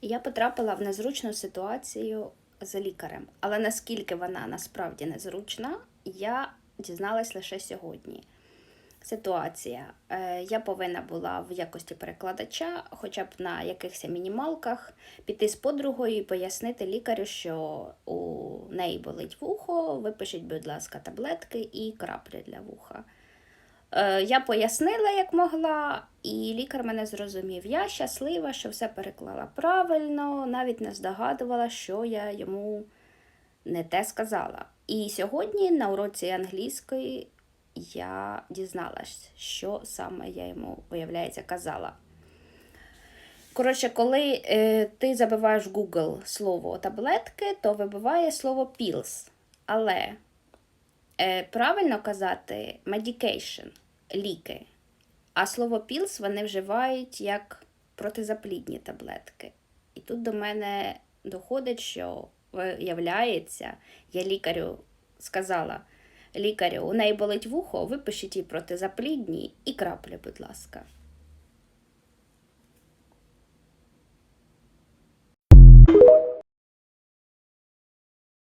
Я потрапила в незручну ситуацію з лікарем, але наскільки вона насправді незручна, я дізналась лише сьогодні. Ситуація. Е, Я повинна була в якості перекладача, хоча б на якихось мінімалках, піти з подругою і пояснити лікарю, що у неї болить вухо, випишіть, будь ласка, таблетки і краплі для вуха. Е, Я пояснила, як могла, і лікар мене зрозумів. Я щаслива, що все переклала правильно, навіть не здогадувала, що я йому не те сказала. І сьогодні на уроці англійської я дізналась, що саме я йому, виявляється, казала. Коротше, коли е, ти забиваєш в Google слово таблетки, то вибиває слово pills. Але правильно казати medication, ліки. А слово pills вони вживають як протизаплідні таблетки. І тут до мене доходить, що виявляється, я лікарю сказала: лікарю, у неї болить вухо, випишіть їй протизаплідні і краплю, будь ласка.